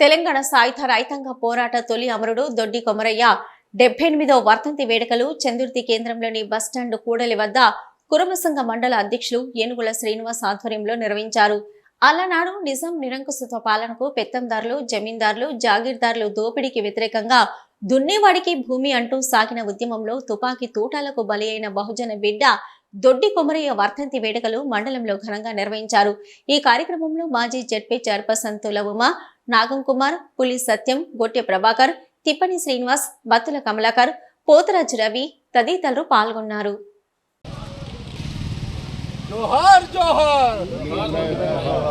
తెలంగాణ సాయుధ రైతాంగ పోరాట తొలి అమరుడు దొడ్డి కొమరయ్య. డెబ్బై ఎనిమిదో వర్ధంతి వేడుకలు చందుర్తి కేంద్రంలోని బస్టాండ్ కూడలి వద్ద కురుమసంఘ మండల అధ్యక్షులు ఏనుగుల శ్రీనివాస్ ఆధ్వర్యంలో నిర్వహించారు. అలనాడు నిజాం నిరంకుశత్వ పాలనకు పెత్తందారులు జమీందారులు జాగీర్దారులు దోపిడీకి వ్యతిరేకంగా దున్నేవాడికి భూమి అంటూ సాగిన ఉద్యమంలో తుపాకీ తూటాలకు బలి అయిన బహుజన బిడ్డ దొడ్డి కొమరయ్య వర్ధంతి వేడుకలు మండలంలో ఘనంగా నిర్వహించారు. ఈ కార్యక్రమంలో మాజీ జడ్పీ చైర్పర్సన్ తుల ఉమ నాగం కుమార్ పులి సత్యం గొట్టె ప్రభాకర్ తిప్పని శ్రీనివాస్ బత్తుల కమలాకర్ పోతరాజు రవి తదితరులు పాల్గొన్నారు. జోహార్ జోహార్!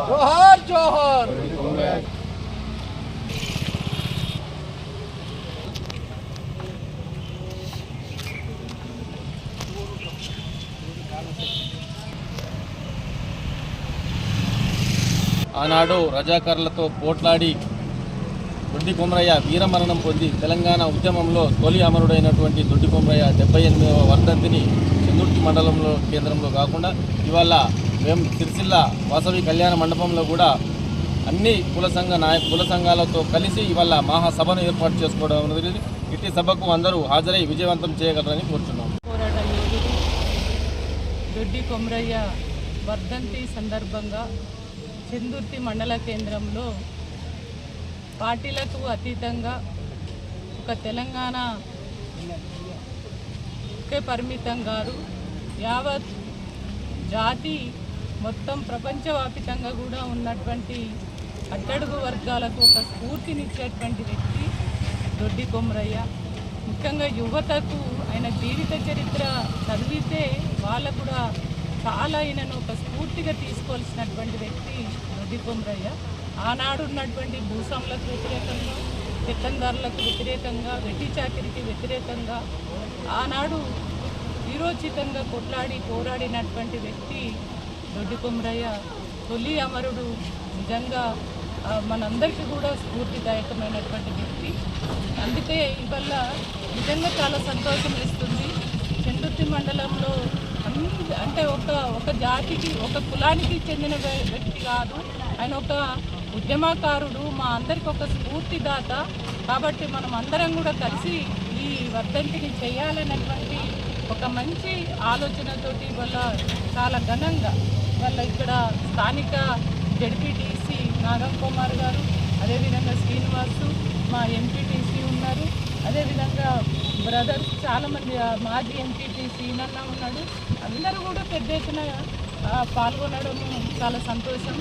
జోహార్ జోహార్! ఆనాడు రజాకర్లతో పోట్లాడి దొడ్డి కొమరయ్య వీరమరణం పొంది తెలంగాణ ఉద్యమంలో తొలి అమరుడైనటువంటి దొడ్డి కొమరయ్య డెబ్బై ఎనిమిదవ వర్ధంతిని చెందుర్తి మండలంలో కేంద్రంలో కాకుండా ఇవాళ మేము సిరిసిల్ల వాసవి కళ్యాణ మండపంలో కూడా అన్ని కుల సంఘ నాయ కుల సంఘాలతో కలిసి ఇవాళ మహాసభను ఏర్పాటు చేసుకోవడం అనేది ఇట్టి సభకు అందరూ హాజరై విజయవంతం చేయగలరని కోరుతున్నాం దొడ్డి కొమరయ్య వర్ధంతి సందర్భంగా చందుర్తి మండల కేంద్రంలో పార్టీలకు అతీతంగా ఒక తెలంగాణ ఒకే పరిమితం గారు యావత్ జాతి మొత్తం ప్రపంచవ్యాపితంగా కూడా ఉన్నటువంటి అట్టడుగు వర్గాలకు ఒక స్ఫూర్తినిచ్చేటువంటి వ్యక్తి దొడ్డి కొమరయ్య. ముఖ్యంగా యువతకు ఆయన జీవిత చరిత్ర చదివితే వాళ్ళకు కూడా చాలా ఆయనను ఒక స్ఫూర్తిగా తీసుకోవాల్సినటువంటి వ్యక్తి దొడ్డి ఆనాడు ఉన్నటువంటి భూస్వాములకు వ్యతిరేకంగా పెత్తందారులకు వ్యతిరేకంగా వెట్టి చాకిరికి వ్యతిరేకంగా ఆనాడు వీరోచితంగా కొట్లాడి పోరాడినటువంటి వ్యక్తి దొడ్డి కొమరయ్య తొలి అమరుడు నిజంగా మనందరికీ కూడా స్ఫూర్తిదాయకమైనటువంటి వ్యక్తి. అందుకే ఇవల్ల నిజంగా చాలా సంతోషం ఇస్తుంది. చెందుర్తి మండలంలో అంటే ఒక ఒక జాతికి ఒక కులానికి చెందిన వ్యక్తి కాదు. ఆయన ఒక ఉద్యమకారుడు. మా అందరికి ఒక స్ఫూర్తిదాత. కాబట్టి మనం అందరం కూడా కలిసి ఈ వర్ధంతిని చేయాలనేటువంటి ఒక మంచి ఆలోచనతోటి వాళ్ళ చాలా ఘనంగా వాళ్ళ ఇక్కడ స్థానిక జడ్పీటీసీ నాగం కుమార్ గారు అదేవిధంగా శ్రీనివాసు మా ఎంపీటీసీ ఉన్నారు. అదేవిధంగా బ్రదర్స్ చాలామంది మాజీ ఎంపీటీసీ ఈయనన్న ఉన్నాడు. అందరూ కూడా పెద్ద ఎత్తున పాల్గొనడం చాలా సంతోషం.